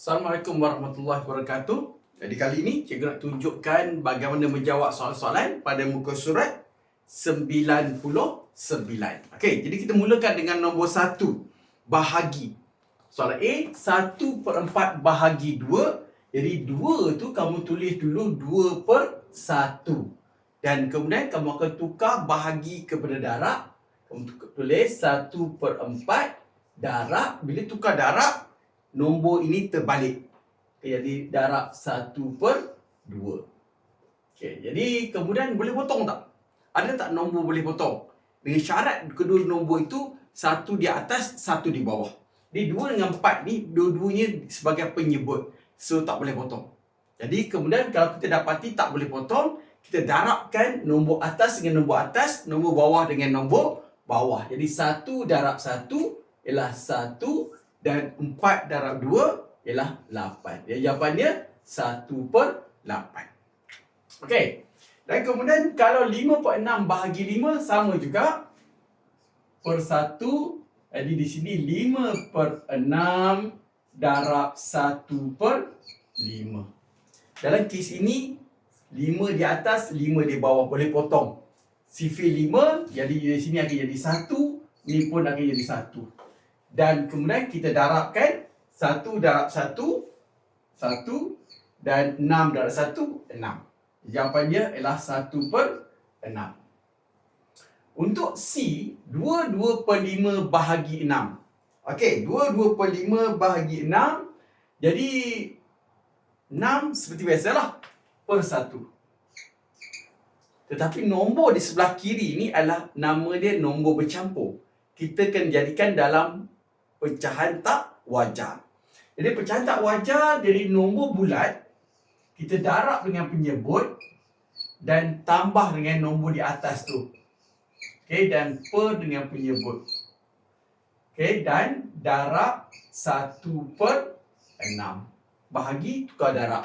Assalamualaikum warahmatullahi wabarakatuh. Jadi kali ini cikgu nak tunjukkan bagaimana menjawab soalan-soalan pada muka surat 99. Okey, jadi kita mulakan dengan nombor 1. Bahagi. Soalan A, 1 per 4 bahagi 2. Jadi 2 tu kamu tulis dulu 2 per 1. Dan kemudian kamu akan tukar bahagi kepada darab. Kamu tulis 1 per 4 darab. Bila tukar darab, nombor ini terbalik. Okay, jadi darab 1 per 2. Okay, jadi kemudian boleh potong tak? Ada tak nombor boleh potong? Dengan syarat kedua nombor itu satu di atas, satu di bawah. Jadi 2 dengan 4 ni dua-duanya sebagai penyebut. So tak boleh potong. Jadi kemudian kalau kita dapati tak boleh potong, kita darabkan nombor atas dengan nombor atas, nombor bawah dengan nombor bawah. Jadi 1 darab 1 ialah 1 dan 4 darab 2 ialah 8. Jadi jawapannya 1 per 8. Okey. Dan kemudian kalau 5 per 6 bahagi 5 sama juga per 1. Jadi di sini 5 per 6 darab 1 per 5. Dalam kes ini 5 di atas, 5 di bawah boleh potong. Sifir 5 jadi di sini akan jadi 1, ni pun akan jadi 1 dan kemudian kita darabkan 1 darab 1 1 dan 6 darab 1 6 jawapannya ialah 1 per 6 untuk C 2 2 per 5 bahagi 6 Okey 2 2 per 5 bahagi 6 jadi 6 seperti biasalah per 1 tetapi nombor di sebelah kiri ni adalah nama dia nombor bercampur. Kita akan jadikan dalam pecahan tak wajar. Jadi pecahan tak wajar dari nombor bulat kita darab dengan penyebut dan tambah dengan nombor di atas tu. Okey dan per dengan penyebut. Okey dan darab 1 per 6. Bahagi tukar darab.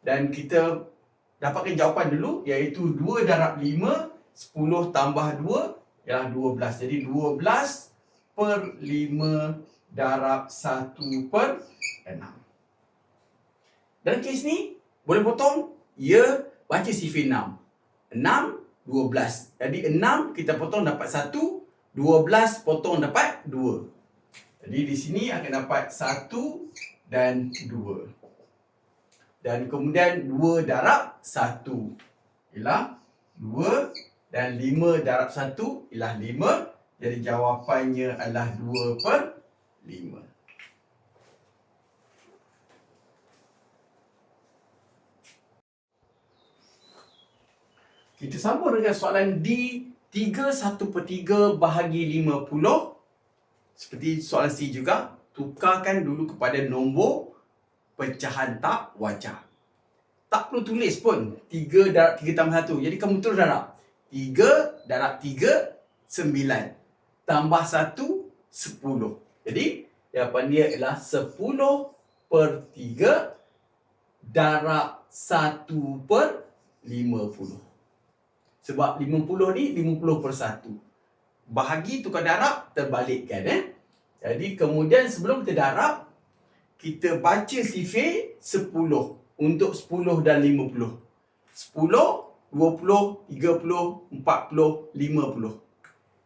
Dan kita dapatkan jawapan dulu iaitu 2 darab 5 10 tambah 2 ialah 12. Jadi 12 per 5 darab 1 per 6. Dalam kes ni, boleh potong? Ya, baca sifir 6. 6, 12. Jadi 6 kita potong dapat 1, 12 potong dapat 2. Jadi di sini akan dapat 1 dan 2. Dan kemudian 2 darab 1 ialah 2 dan 5 darab 1 ialah 5 jadi jawapannya adalah 2 per 5. Kita sambung dengan soalan D 3 1 per 3 bahagi 50 Seperti soalan C juga Tukarkan dulu kepada nombor pecahan tak wajar. Tak perlu tulis pun 3 darab 3 tambah 1 Jadi kamu terus darab 3 darab 3 9 tambah 1 10. Jadi jawapan dia ialah 10 per 3 darab 1 per 50. Sebab 50 ni 50 per 1. Bahagi tukar darab terbalikkan eh. Jadi kemudian sebelum kita darab kita baca sifir 10 untuk 10 dan 50. 10, 20, 30, 40, 50.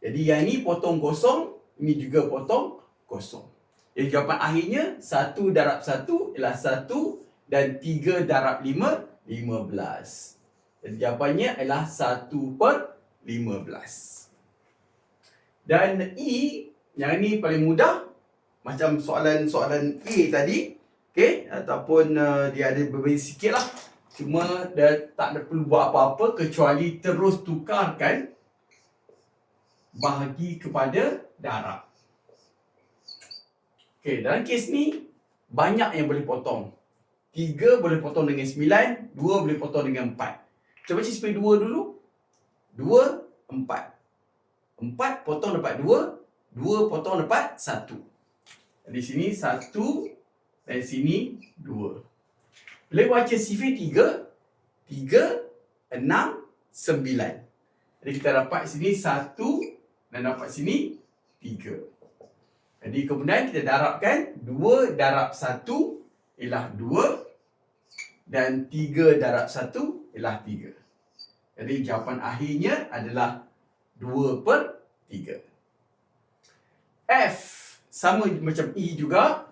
Jadi yang ni potong kosong, ini juga potong kosong. Jadi jawapan akhirnya 1 darab 1 ialah 1 dan 3 darab 5, 15. Jadi jawapannya ialah 1 per 15. Dan E, yang ni paling mudah. Macam soalan-soalan A tadi. Okay, ataupun uh, dia ada berbeza sikit lah. Cuma dia tak ada perlu buat apa-apa kecuali terus tukarkan bahagi kepada darab. Okey, dalam kes ni banyak yang boleh potong. 3 boleh potong dengan 9, 2 boleh potong dengan 4. Kita baca sifir 2 dulu. 2, 4. 4 potong dapat 2, 2 potong dapat 1. Di sini 1 dan sini 2. Boleh baca sifir 3, 3, 6, 9. Jadi kita dapat sini 1, dan dapat sini 3. Jadi kemudian kita darabkan 2 darab 1 ialah 2 dan 3 darab 1 ialah 3. Jadi jawapan akhirnya adalah 2 per 3. F sama macam E juga.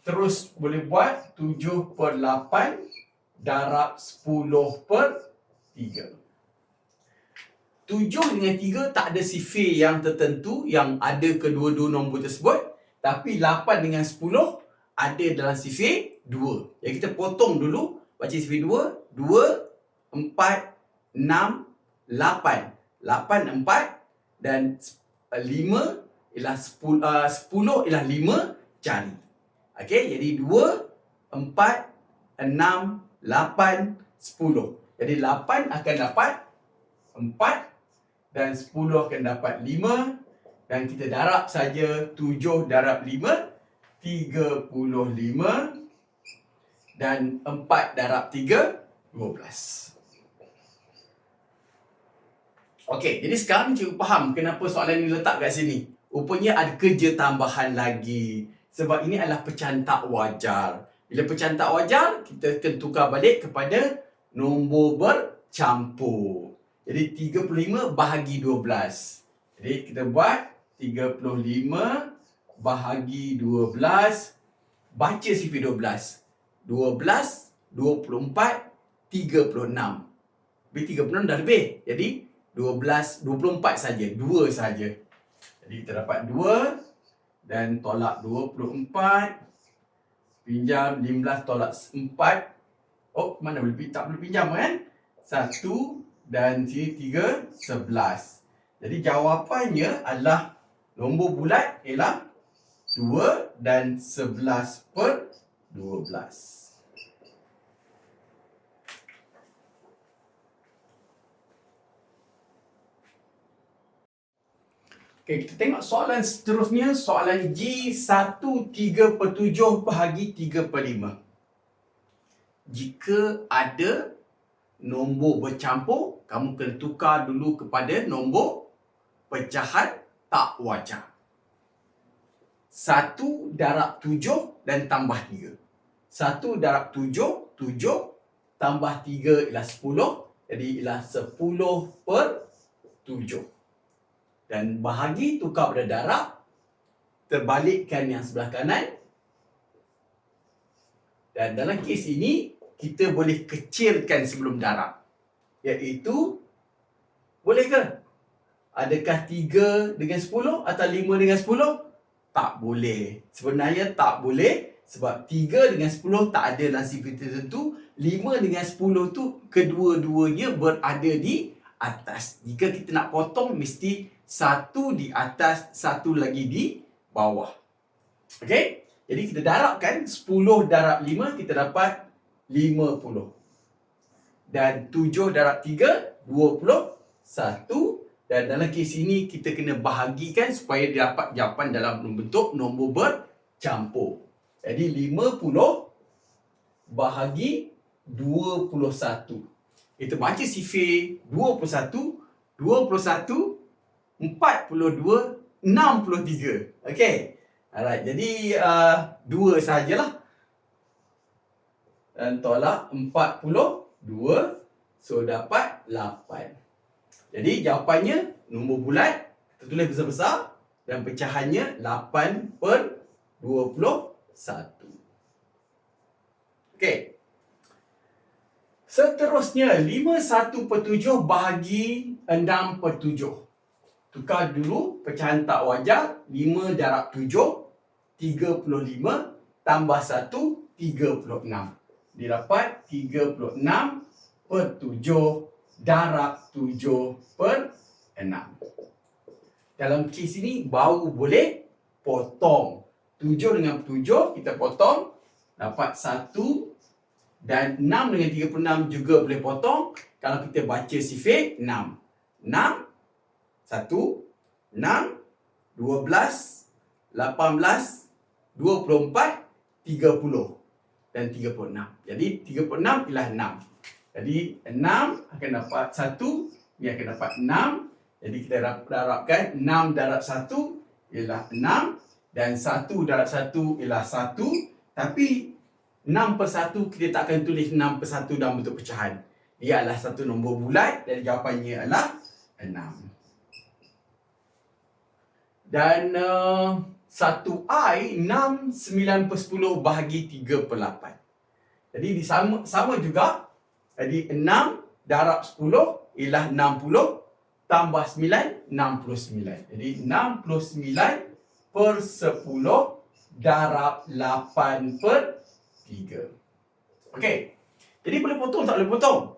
Terus boleh buat 7 per 8 darab 10 per 3. 7 dengan 3 tak ada sifir yang tertentu yang ada kedua-dua nombor tersebut. Tapi 8 dengan 10 ada dalam sifir 2. Jadi kita potong dulu. Baca sifir 2. 2, 4, 6, 8. 8, 4 dan 5 ialah 10, uh, 10 ialah 5 jari. Okey, jadi 2, 4, 6, 8, 10. Jadi 8 akan dapat 4 dan 10 akan dapat 5 dan kita darab saja 7 darab 5 35 dan 4 darab 3 12. Okey, jadi sekarang cikgu faham kenapa soalan ini letak kat sini. Rupanya ada kerja tambahan lagi. Sebab ini adalah pecahan tak wajar. Bila pecahan tak wajar, kita akan tukar balik kepada nombor bercampur. Jadi 35 bahagi 12. Jadi kita buat 35 bahagi 12. Baca sifir 12. 12, 24, 36. Lebih 36 dah lebih. Jadi 12, 24 saja. 2 saja. Jadi kita dapat 2 dan tolak 24. Pinjam 15 tolak 4. Oh, mana boleh tak boleh pinjam kan? 1 dan sini 3, 11. Jadi jawapannya adalah nombor bulat ialah 2 dan 11 per 12. Okay, kita tengok soalan seterusnya. Soalan G 1 3 per 7 bahagi 3 per 5. Jika ada nombor bercampur, kamu kena tukar dulu kepada nombor pecahan tak wajar. 1 darab 7 dan tambah 3. 1 darab 7, 7 tambah 3 ialah 10. Jadi ialah 10 per 7 dan bahagi tukar pada darab terbalikkan yang sebelah kanan dan dalam kes ini kita boleh kecilkan sebelum darab. Iaitu boleh ke? Adakah 3 dengan 10 atau 5 dengan 10 tak boleh. Sebenarnya tak boleh sebab 3 dengan 10 tak ada sifir tertentu. 5 dengan 10 tu kedua-duanya berada di atas. Jika kita nak potong mesti satu di atas, satu lagi di bawah. Okey? Jadi kita darabkan 10 darab 5 kita dapat 50. Dan 7 darab 3 21 dan dalam kes ini kita kena bahagikan supaya dapat jawapan dalam bentuk nombor bercampur. Jadi 50 bahagi 21. Kita baca sifir 21 21 42 63. Okey. Alright, jadi uh, dua sajalah. Dan tolak 42 so dapat 8. Jadi jawapannya nombor bulat tertulis besar-besar dan pecahannya 8 per 21. Okey. Seterusnya 51 per 7 bahagi 6 per 7. Tukar dulu pecahan tak wajar 5 darab 7 35 tambah 1 36 didapat 36 per 7 darab 7 per 6. Dalam kes ini baru boleh potong. 7 dengan 7 kita potong dapat 1 dan 6 dengan 36 juga boleh potong kalau kita baca sifir 6. 6 1 6 12 18, 24, 30 dan tiga puluh enam. Jadi tiga puluh enam ialah enam. Jadi enam akan dapat satu, ini akan dapat enam. Jadi kita darabkan enam darab satu ialah enam dan satu darab satu ialah satu. Tapi 6 per 1 kita tak akan tulis 6 per 1 dalam bentuk pecahan. Dia adalah satu nombor bulat dan jawapannya adalah 6. Dan uh, 1i 6 9 per 10 bahagi 3 per 8. Jadi di sama, sama juga. Jadi 6 darab 10 ialah 60 tambah 9 69. Jadi 69 per 10 darab 8 per 3. Okey. Jadi boleh potong tak boleh potong?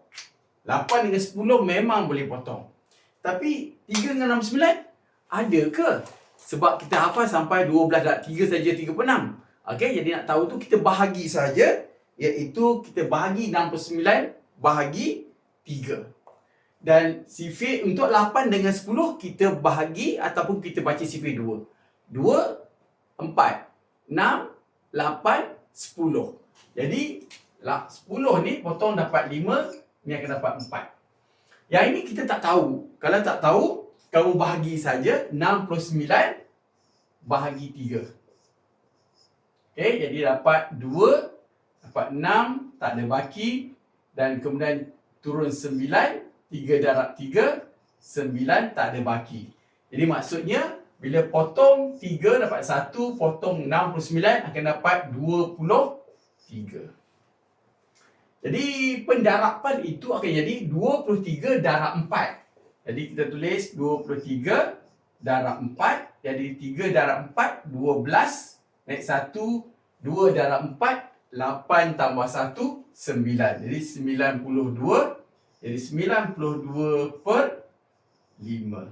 8 dengan 10 memang boleh potong. Tapi 3 dengan 69 ada ke? Sebab kita hafal sampai 12 darab 3 saja 3 per 6. Okey, jadi nak tahu tu kita bahagi saja iaitu kita bahagi 6 per 9 bahagi 3. Dan sifir untuk 8 dengan 10 kita bahagi ataupun kita baca sifir 2. 2, 4, 6, 8, 10. Jadi 10 ni potong dapat 5, ni akan dapat 4. Yang ini kita tak tahu. Kalau tak tahu, kamu bahagi saja 6 plus 9 bahagi 3. Okey, jadi dapat 2, dapat 6, tak ada baki dan kemudian turun 9 3 darab 3, 9 tak ada baki. Jadi maksudnya, bila potong 3 dapat 1, potong 69 akan dapat 23. Jadi pendarapan itu akan jadi 23 darab 4. Jadi kita tulis 23 darab 4. Jadi 3 darab 4, 12. Naik 1, 2 darab 4, 8 tambah 1, 9. Jadi 92 jadi 92 per 5.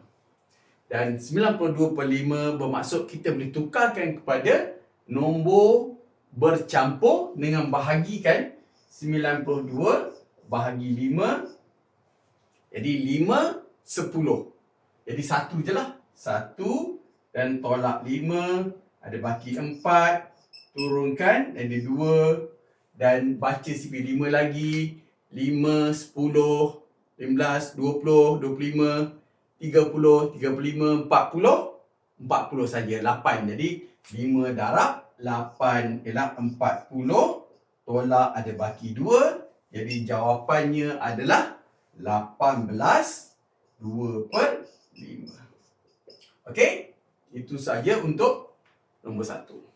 Dan 92 per 5 bermaksud kita boleh tukarkan kepada nombor bercampur dengan bahagikan 92 bahagi 5. Jadi 5, sepuluh. Jadi satu je lah. Satu dan tolak lima. Ada baki empat. Turunkan. Dan dia dua. Dan baca CP lima lagi. Lima, sepuluh, lima belas, dua puluh, dua puluh lima, tiga puluh, tiga puluh lima, empat puluh. Empat puluh saja. Lapan. Jadi lima darab. Lapan. Elak empat puluh. Tolak ada baki dua. Jadi jawapannya adalah lapan belas. 2.5. Okey, itu sahaja untuk nombor 1.